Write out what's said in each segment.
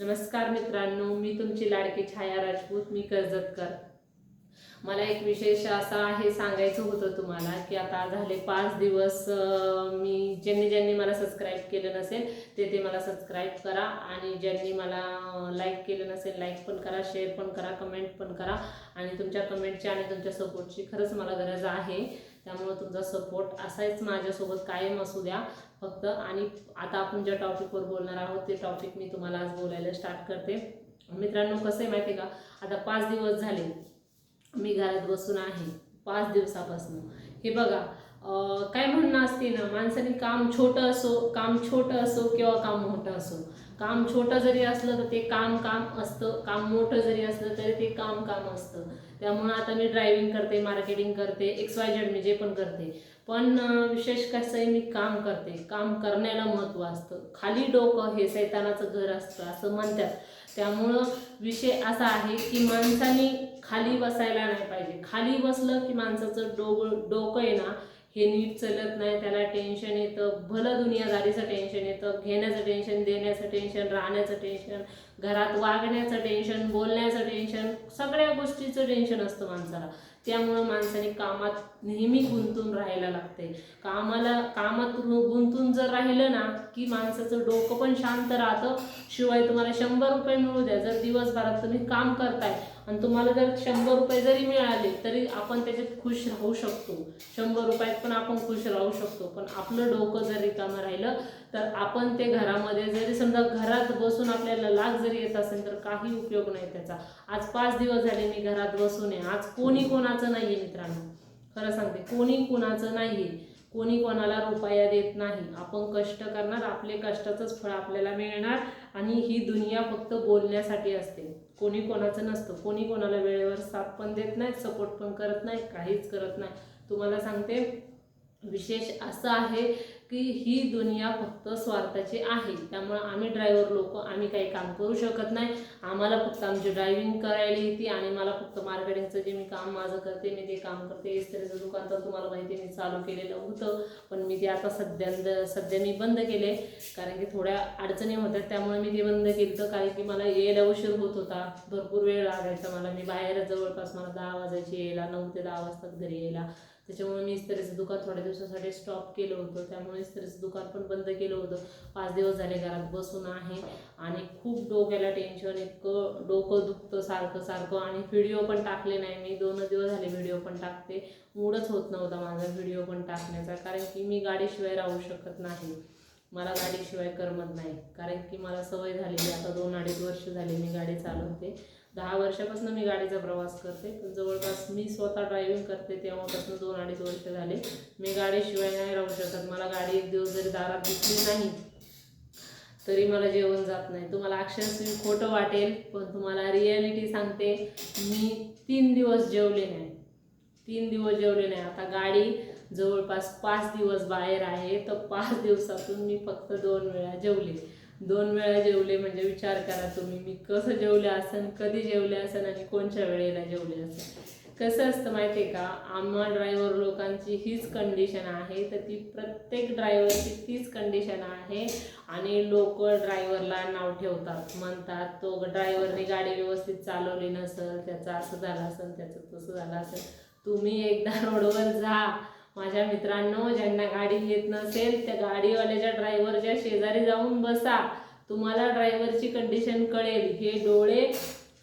नमस्कार मित्रांनो मी तुमची लाडकी छाया राजपूत मी कर्जतकर. मला एक विशेष असा आहे सांगायचं होतं तुम्हाला की आता झाले पाच दिवस मी ज्यांनी ज्यांनी मला सबस्क्राईब केलं नसेल ते ते मला सबस्क्राईब करा आणि ज्यांनी मला लाईक केलं नसेल लाईक पण करा शेअर पण करा कमेंट पण करा. आणि तुमच्या कमेंटची आणि तुमच्या सपोर्टची खरंच मला गरज आहे. त्यामुळं तुमचा सपोर्ट असाच माझ्यासोबत कायम असू द्या. फक्त आणि आता आपण ज्या टॉपिकवर बोलणार आहोत ते टॉपिक मी तुम्हाला आज बोलायला स्टार्ट करते. मित्रांनो कसं आहे माहिती का? आता पाच दिवस झाले. मी घरात बसून आहे. पाच दिवसापासून. हे बघा काय म्हणणं असते ना? माणसाने काम छोटं असो काम छोटं असो किंवा काम मोठं असो. काम छोटं जरी असलं तर ते काम काम असतं काम मोठं जरी असलं तरी ते काम काम असतं. त्यामुळं आता मी ड्रायव्हिंग करते मार्केटिंग करते एक्स वाय जेड मी जे पण करते. पण विशेष कसं आहे मी काम करते. काम करण्याला महत्त्व असतं. खाली डोकं हे सैतानाचं घर असतं असं म्हणतात. त्यामुळं विषय असा आहे की माणसाने खाली बसायला नाही पाहिजे. खाली बसलं की माणसाचं डोग डोकं आहे ना हे नीट चलत नाही त्याला टेन्शन येतं. भलं दुनियादारीचं टेन्शन येतं. घेण्याचं टेन्शन देण्याचं टेन्शन राहण्याचं टेन्शन घरात वागण्याचं टेन्शन बोलण्याचं टेन्शन सगळ्या गोष्टीचं टेन्शन असतं माणसाला. त्यामुळं माणसाने कामात नेहमी गुंतून राहायला लागते कामाला कामात गुंतून जर राहिलं ना की माणसाचं डोकं पण शांत राहतं. शिवाय तुम्हाला शंभर रुपये मिळू द्या. जर दिवसभरात तुम्ही काम करताय आणि तुम्हाला जर शंभर रुपये जरी मिळाले तरी आपण त्याच्यात खुश राहू शकतो. शंभर रुपयात पण आपण खुश राहू शकतो. पण आपलं डोकं जर रिकामं राहिलं तर आपण ते घरामध्ये जरी समजा घरात बसून आपल्याला लाग जरी येत असेल तर काही उपयोग नाही त्याचा. आज पाच दिवस झाले मी घरात बसून आहे. आज कोणी कोणाचं नाही आहे मित्रांनो. खरं सांगते कोणी कोणाचं नाही आहे कोणी कोणाला रुपया देत नाही. आपण कष्ट करणार आपले कष्टाचंच फळ आपल्याला मिळणार आणि ही दुनिया फक्त बोलण्यासाठी असते. कोणी कोणाचं नसतं. कोणी कोणाला वेळेवर साथ पण देत नाही सपोर्ट पण करत नाही काहीच करत नाही. तुम्हाला सांगते विशेष असं आहे की ही दुनिया फक्त स्वार्थाची आहे. त्यामुळं आम्ही ड्रायव्हर लोक आम्ही काही काम करू शकत नाही. आम्हाला फक्त आमची ड्रायव्हिंग करायला येते आणि मला फक्त मार्केटिंगचं जे मी काम माझं करते मी ते काम करते. इस्त्रीचं दुकान तर तुम्हाला माहिती मी चालू केलेलं होतं. पण मी ते आता सध्या सध्या मी बंद केले. कारण की थोड्या अडचणी होत्या. त्यामुळे मी ते बंद केलं. कारण की मला यायला उशीर होत होता. भरपूर वेळ लागायचा मला. मी बाहेर जवळपास मला दहा वाजायची यायला नऊ ते दहा वाजता घरी यायला. त्याच्यामुळे मी इस्त्रीचं दुकान थोड्या दिवसासाठी स्टॉप केलं होतं. त्यामुळे इस्त्रीचं दुकान पण बंद केलं होतं. पाच दिवस झाले घरात बसून आहे. आणि खूप डोक्याला टेन्शन इतकं डोकं दुखतं सारखं सारखं. आणि व्हिडिओ पण टाकले नाही मी. दोनच दिवस झाले व्हिडिओ पण टाकते. मूडच होत नव्हता माझा व्हिडिओ पण टाकण्याचा. कारण की मी गाडीशिवाय राहू शकत नाही. मला गाडीशिवाय करमत नाही. कारण की मला सवय झालेली. आता दोन अडीच वर्ष झाली मी गाडी चालवते. दहा वर्षापासून मी गाडीचा प्रवास करते. पण जवळपास मी स्वतः ड्रायव्हिंग करते तेव्हापासून दोन अडीच वर्ष झाले. मी गाडीशिवाय नाही राहू शकत. मला गाडी एक दिवस जरी दारात दिसली नाही तरी मला जेवण जात नाही. तुम्हाला अक्षरशः खोटं वाटेल पण तुम्हाला रिॲलिटी सांगते मी तीन दिवस जेवले नाही. तीन दिवस जेवले नाही. आता गाडी जवळपास पाच दिवस बाहेर आहे तर पाच दिवसातून मी फक्त दोन वेळा जेवले. दोन वेळा जेवले म्हणजे विचार करा तुम्ही मी कसं जेवले असन कधी जेवले असन आणि कोणत्या वेळेला जेवले असेल कसं असतं माहिती आहे का आम्हा ड्रायव्हर लोकांची हीच कंडिशन आहे तर ती प्रत्येक ड्रायव्हरची तीच कंडिशन आहे आणि लोक ड्रायव्हरला नाव ठेवतात म्हणतात तो ड्रायव्हरने गाडी व्यवस्थित चालवली नसेल त्याचं असं झालं असेल त्याचं तसं झालं असेल तुम्ही एकदा रोडवर जा. माझ्या मित्रांनो ज्यांना गाडी येत नसेल त्या गाडीवाल्याच्या ड्रायव्हरच्या शेजारी जाऊन बसा. तुम्हाला ड्रायव्हरची कंडिशन कळेल. हे डोळे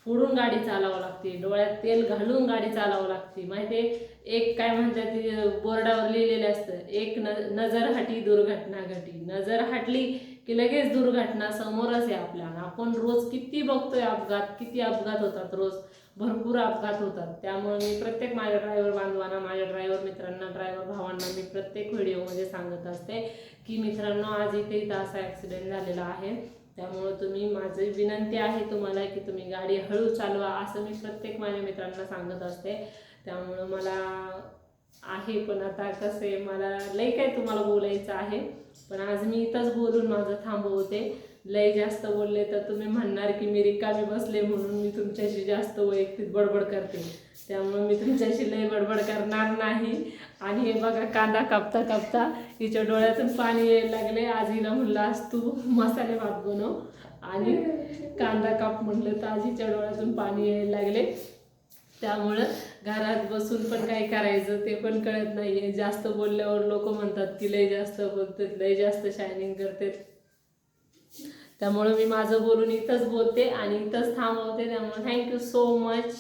फोडून गाडी चालावं लागते डोळ्यात तेल घालून गाडी चालावं लागते. माहिती एक काय म्हणतात ते बोर्डावर लिहिलेलं असतं एक न नजर हटी दुर्घटना घटी. नजर हटली की लगेच दुर्घटना समोरच आहे आपल्या. आपण रोज किती बघतोय अपघात किती अपघात होतात रोज. भरपूर अपघात होतात. त्यामुळे मी प्रत्येक माझ्या ड्रायव्हर बांधवांना माझ्या ड्रायव्हर मित्रांना ड्रायव्हर भावांना मी प्रत्येक व्हिडिओमध्ये सांगत असते की मित्रांनो आज इथे इथं असा ॲक्सिडेंट झालेला आहे. त्यामुळं तुम्ही माझी विनंती आहे तुम्हाला की तुम्ही गाडी हळू चालवा असं मी प्रत्येक माझ्या मित्रांना सांगत असते. त्यामुळं मला आहे पण आता कसं आहे मला लई काय तुम्हाला बोलायचं आहे. पण आज मी इथंच बोलून माझं थांबवते. लय जास्त बोलले तर तुम्ही म्हणणार की मी रिकामी बसले म्हणून मी तुमच्याशी जास्त वैयक्तिक बडबड करते. त्यामुळे मी तुमच्याशी लय बडबड करणार नाही. आणि हे बघा कांदा कापता कापता हिच्या डोळ्यातून पाणी यायला लागले. आज हिला म्हणलं आज तू मसाले भात बनव. आणि कांदा काप म्हटलं तर आज हिच्या डोळ्यातून पाणी यायला लागले. त्यामुळं घरात बसून पण काय करायचं ते पण कळत नाहीये. जास्त बोलल्यावर लोक म्हणतात की लय जास्त बोलतात लय जास्त शायनिंग करतात. त्यामुळं मी माझं बोलून इथंच बोलते आणि इथंच थांबवते. त्यामुळे थँक्यू सो मच